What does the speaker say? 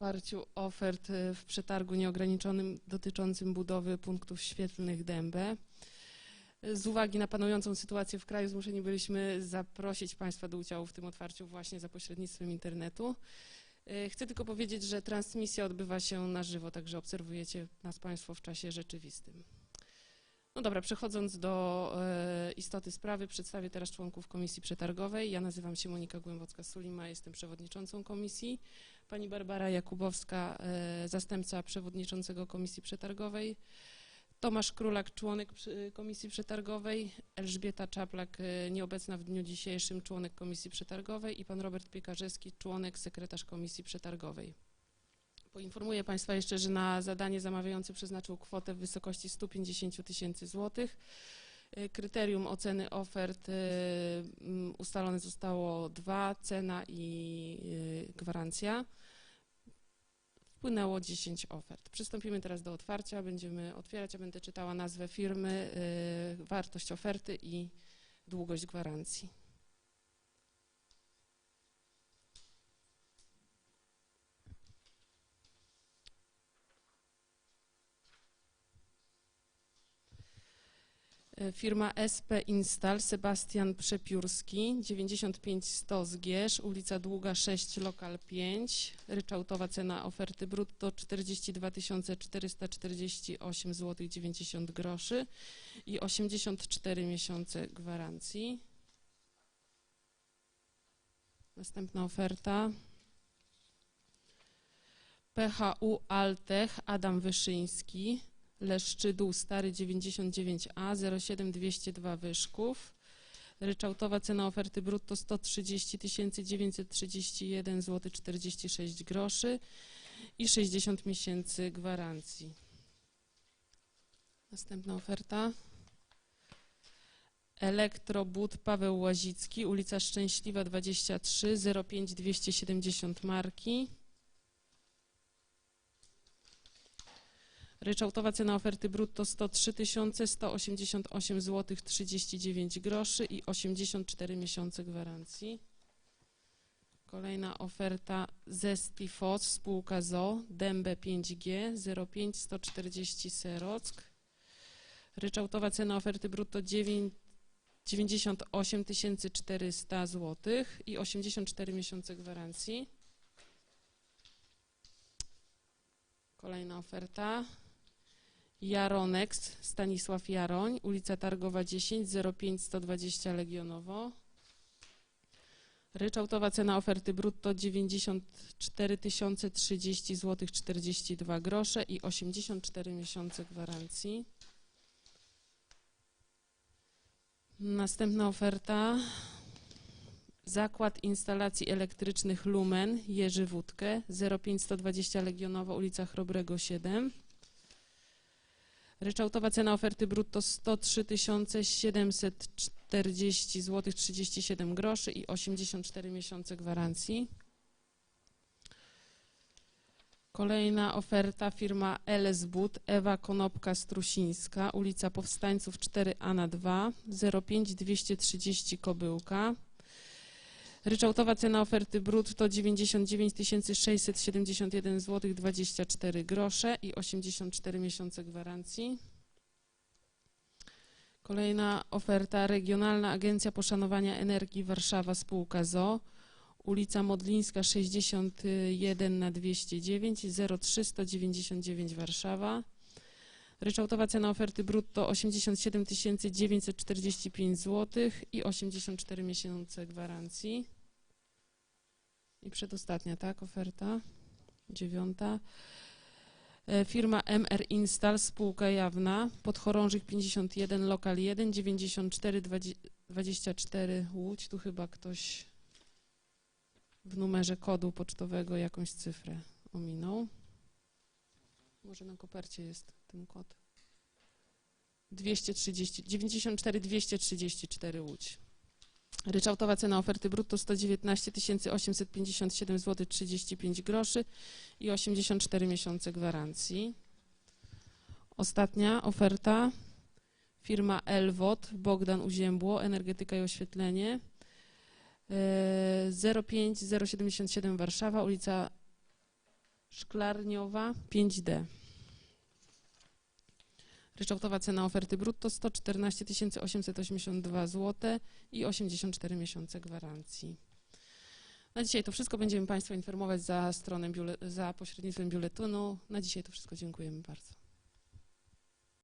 otwarciu ofert e, w przetargu nieograniczonym dotyczącym budowy punktów świetlnych Dębę. E, Z uwagi na panującą sytuację w kraju zmuszeni byliśmy zaprosić Państwa do udziału w tym otwarciu właśnie za pośrednictwem internetu. E, Chcę tylko powiedzieć, że transmisja odbywa się na żywo, także obserwujecie nas Państwo w czasie rzeczywistym. No dobra, przechodząc do e, istoty sprawy, przedstawię teraz członków Komisji Przetargowej. Ja nazywam się Monika Głębocka-Sulima, jestem przewodniczącą komisji. Pani Barbara Jakubowska, e, zastępca przewodniczącego Komisji Przetargowej. Tomasz Królak, członek Komisji Przetargowej. Elżbieta Czaplak, e, nieobecna w dniu dzisiejszym, członek Komisji Przetargowej. I pan Robert Piekarzewski, członek, sekretarz Komisji Przetargowej. Poinformuję Państwa jeszcze, że na zadanie zamawiający przeznaczył kwotę w wysokości 150 tysięcy złotych. Y, Kryterium oceny ofert mm, ustalone zostało dwa, cena i y, gwarancja. Wpłynęło 10 ofert. Przystąpimy teraz do otwarcia. Będziemy otwierać, ja będę czytała nazwę firmy, wartość oferty i długość gwarancji. Firma SP Install, Sebastian Przepiórski, 95100 Zgierz, ulica Długa 6, lokal 5. Ryczałtowa cena oferty brutto 42 448 zł 90 groszy i 84 miesiące gwarancji. Następna oferta. PHU Altech, Adam Wyszyński, Leszczydół Stary 99A 07202 Wyszków. Ryczałtowa cena oferty brutto 130 931 zł 46 groszy i 60 miesięcy gwarancji. Następna oferta. Elektrobud Paweł Łazicki, ulica Szczęśliwa 23 05 270 Marki. Ryczałtowa cena oferty brutto 103 188 zł 39 groszy i 84 miesiące gwarancji. Kolejna oferta Zestifos, spółka ZO, Dębę 5G 05 140 Serock. Ryczałtowa cena oferty brutto 9 98 400 zł i 84 miesiące gwarancji. Kolejna oferta. Jaronex, Stanisław Jaroń, ulica Targowa 10, 05 120 Legionowo. Ryczałtowa cena oferty brutto 94 030 zł 42 grosze i 84 miesiące gwarancji. Następna oferta. Zakład Instalacji Elektrycznych Lumen, Jerzy Wódkę, 05 120 Legionowo, ulica Chrobrego 7. Ryczałtowa cena oferty brutto 103 740 zł 37 groszy i 84 miesiące gwarancji. Kolejna oferta firma LS But, Ewa Konopka-Strusińska, ulica Powstańców 4A na 2, 05 230 Kobyłka. Ryczałtowa cena oferty brutto 99 671 zł 24 grosze i 84 miesiące gwarancji. Kolejna oferta Regionalna Agencja Poszanowania Energii Warszawa spółka ZO ulica Modlińska 61 na 209 0399 Warszawa. Ryczałtowa cena oferty brutto 87 945 zł i 84 miesiące gwarancji. I przedostatnia, tak, oferta, dziewiąta. E, Firma MR Install, spółka jawna, Podchorążych 51, lokal 1, 94 20 24 Łódź. Tu chyba ktoś w numerze kodu pocztowego jakąś cyfrę ominął. Może na kopercie jest ten kod. 230, 94 234 Łódź. Ryczałtowa cena oferty brutto 119 857 zł 35 groszy i 84 miesiące gwarancji. Ostatnia oferta firma Elwot, Bogdan Uziębło, energetyka i oświetlenie. E, 05 077 Warszawa, ulica Szklarniowa 5D. Ryczałtowa cena oferty brutto 114 882 zł i 84 miesiące gwarancji. Na dzisiaj to wszystko. Będziemy Państwa informować za, biule- za pośrednictwem biuletynu. Na dzisiaj to wszystko. Dziękujemy bardzo.